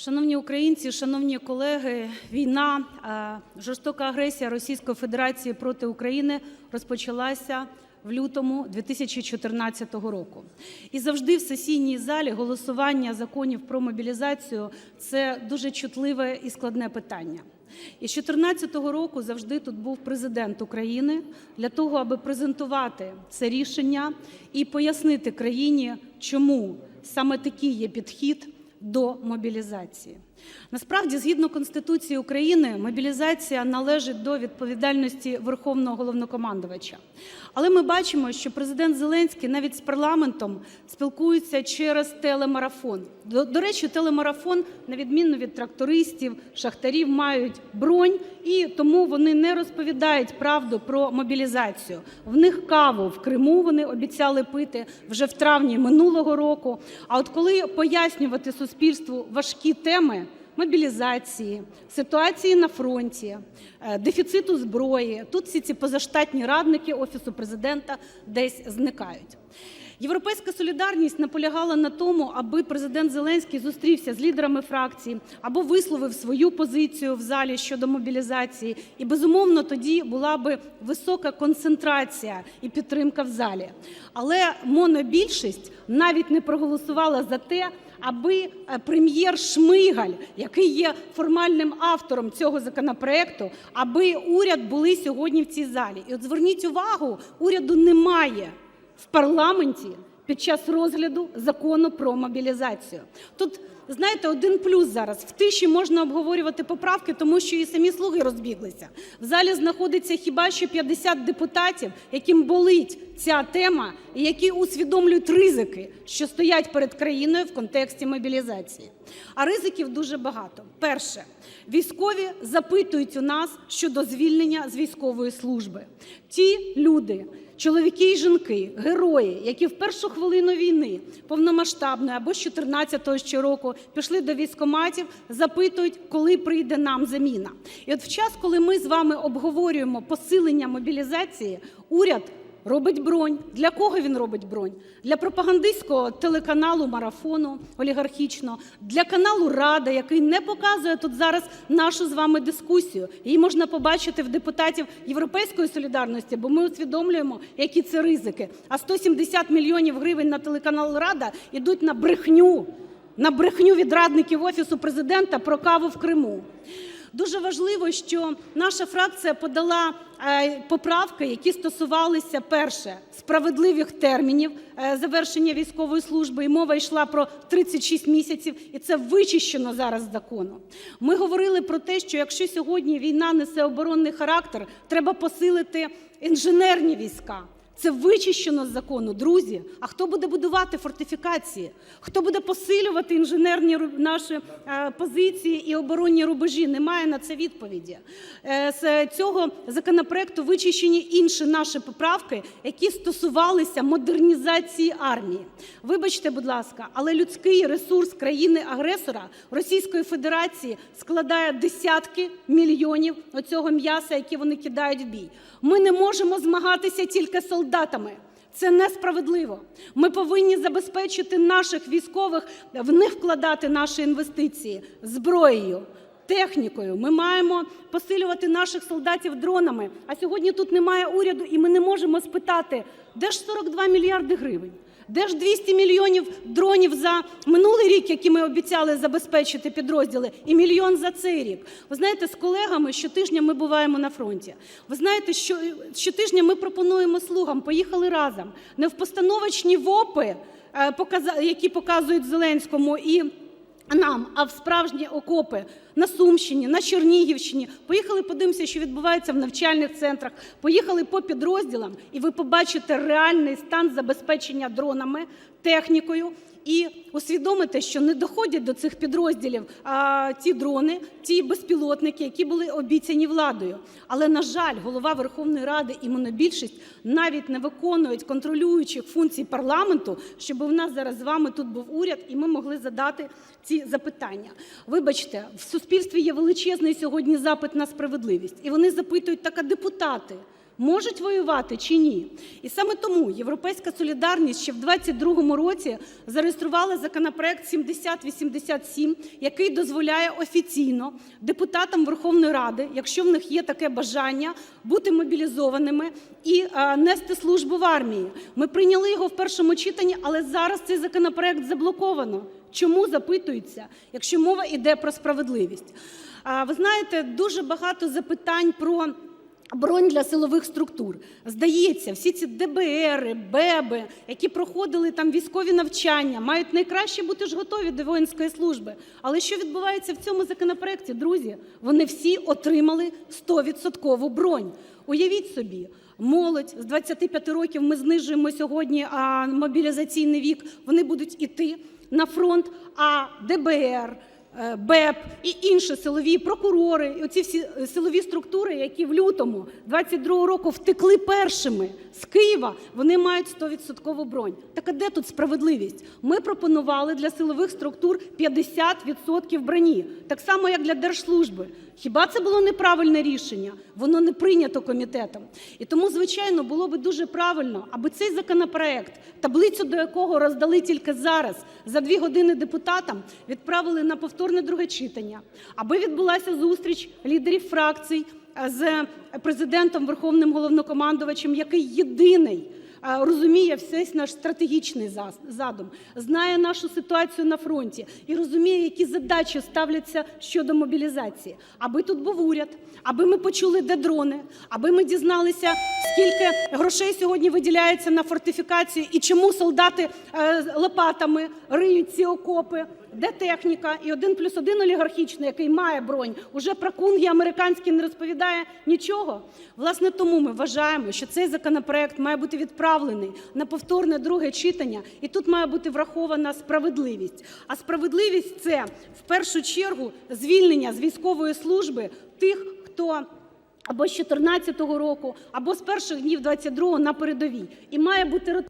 Шановні українці, шановні колеги, війна, е, жорстока агресія Російської Федерації проти України розпочалася в лютому 2014 року. І завжди в сесійній залі голосування законів про мобілізацію – це дуже чутливе і складне питання. І з 14-го року завжди тут був Президент України для того, аби презентувати це рішення і пояснити країні, чому саме такий є підхід до мобілізації. Насправді, згідно Конституції України, мобілізація належить до відповідальності Верховного Головнокомандувача. Але ми бачимо, що Президент Зеленський навіть з парламентом спілкується через телемарафон. До, до речі, телемарафон, на відміну від трактористів, шахтарів, мають бронь, і тому вони не розповідають правду про мобілізацію. В них каву в Криму вони обіцяли пити вже в травні минулого року. А от коли пояснювати суспільству важкі теми мобілізації, ситуації на фронті, е, дефіциту зброї, тут всі ці позаштатні радники Офісу Президента десь зникають. "Європейська солідарність" наполягала на тому, аби Президент Зеленський зустрівся з лідерами фракцій або висловив свою позицію в залі щодо мобілізації. І, безумовно, тоді була би висока концентрація і підтримка в залі. Але монобільшість навіть не проголосувала за те, аби е, Прем'єр Шмигаль, який є формальним автором цього законопроекту, аби уряд були сьогодні в цій залі. І от зверніть увагу, уряду немає в парламенті під час розгляду Закону про мобілізацію. Тут, знаєте, один плюс зараз: в тиші можна обговорювати поправки, тому що і самі "слуги" розбіглися. В залі знаходиться хіба що 50 депутатів, яким болить ця тема і які усвідомлюють ризики, що стоять перед країною в контексті мобілізації. А ризиків дуже багато. Перше. Військові запитують у нас щодо звільнення з військової служби. Ті люди, чоловіки і жінки, герої, які в першу хвилину війни повномасштабної або з 14-го ще року пішли до військкоматів, запитують, коли прийде нам заміна. І от в час, коли ми з вами обговорюємо посилення мобілізації, уряд робить бронь. Для кого він робить бронь? Для пропагандистського телеканалу "Марафону" олігархічного, для каналу "Рада", який не показує тут зараз нашу з вами дискусію. Її можна побачити в депутатів "Європейської солідарності", бо ми усвідомлюємо, які це ризики. А 170 мільйонів гривень на телеканал "Рада" ідуть на брехню, на брехню від радників Офісу Президента про каву в Криму. Дуже важливо, що наша фракція подала е, поправки, які стосувалися, перше, справедливих термінів е, завершення військової служби, і мова йшла про 36 місяців, і це вичищено зараз з закону. Ми говорили про те, що якщо сьогодні війна несе оборонний характер, треба посилити інженерні війська. Це вичищено з закону, друзі. А хто буде будувати фортифікації? Хто буде посилювати інженерні наші е, позиції і оборонні рубежі? Немає на це відповіді. Е, з цього законопроекту вичищені інші наші поправки, які стосувалися модернізації армії. Вибачте, будь ласка, але людський ресурс країни-агресора Російської Федерації складає десятки мільйонів оцього м'яса, яке вони кидають в бій. Ми не можемо змагатися тільки солдатами. Це несправедливо. Ми повинні забезпечити наших військових, в них вкладати наші інвестиції зброєю, технікою. Ми маємо посилювати наших солдатів дронами. А сьогодні тут немає уряду, і ми не можемо спитати, де ж 42 мільярди гривень? Де ж 200 мільйонів дронів за минулий рік, які ми обіцяли забезпечити підрозділи, і мільйон за цей рік? Ви знаєте, з колегами щотижня ми буваємо на фронті. Ви знаєте, що щотижня ми пропонуємо "слугам", поїхали разом, не в постановочні ВОПи, е, які показують Зеленському і нам, а в справжні окопи на Сумщині, на Чернігівщині. Поїхали, подивимося, що відбувається в навчальних центрах, поїхали по підрозділам, і ви побачите реальний стан забезпечення дронами, технікою. І усвідомите, що не доходять до цих підрозділів ті дрони, ті безпілотники, які були обіцяні владою. Але, на жаль, Голова Верховної Ради і монобільшість навіть не виконують контролюючих функцій парламенту, щоб у нас зараз з вами тут був уряд і ми могли задати ці запитання. Вибачте, в суспільстві є величезний сьогодні запит на справедливість. І вони запитують: так а депутати можуть воювати чи ні. І саме тому "Європейська солідарність" ще в 22-му році зареєструвала законопроект 7087, який дозволяє офіційно депутатам Верховної Ради, якщо в них є таке бажання, бути мобілізованими і е, нести службу в армії. Ми прийняли його в першому читанні, але зараз цей законопроект заблоковано. Чому запитується, якщо мова йде про справедливість? Ви знаєте, дуже багато запитань про бронь для силових структур. Здається, всі ці ДБРи, БЕБи, які проходили там військові навчання, мають найкраще бути ж готові до воїнської служби. Але що відбувається в цьому законопроекті, друзі? Вони всі отримали 100% бронь. Уявіть собі, молодь з 25 років ми знижуємо сьогодні а, мобілізаційний вік, вони будуть іти на фронт, а ДБР, БЕП і інші силові прокурори, і оці всі е, силові структури, які в лютому 22 року втекли першими з Києва, вони мають 100% бронь. Так а де тут справедливість? Ми пропонували для силових структур 50% броні, так само як для держслужби. Хіба це було неправильне рішення? Воно не прийнято комітетом. І тому, звичайно, було би дуже правильно, аби цей законопроект, таблицю до якого роздали тільки зараз за дві години депутатам, відправили на повторне друге читання, аби відбулася зустріч лідерів фракцій е, з президентом, Верховним Головнокомандувачем, який єдиний е, розуміє весь наш стратегічний задум, знає нашу ситуацію на фронті і розуміє, які задачі ставляться щодо мобілізації. Аби тут був уряд, аби ми почули, де дрони, аби ми дізналися, скільки грошей сьогодні виділяється на фортифікацію і чому солдати е, лопатами риють ці окопи, де техніка і один плюс один олігархічний, який має бронь, уже про кунги американські не розповідає нічого. Власне, тому ми вважаємо, що цей законопроект має бути відправлений на повторне друге читання, і тут має бути врахована справедливість. А справедливість це в першу чергу звільнення з військової служби тих, хто або з 14-го року, або з перших днів 22-го на передовій. І має бути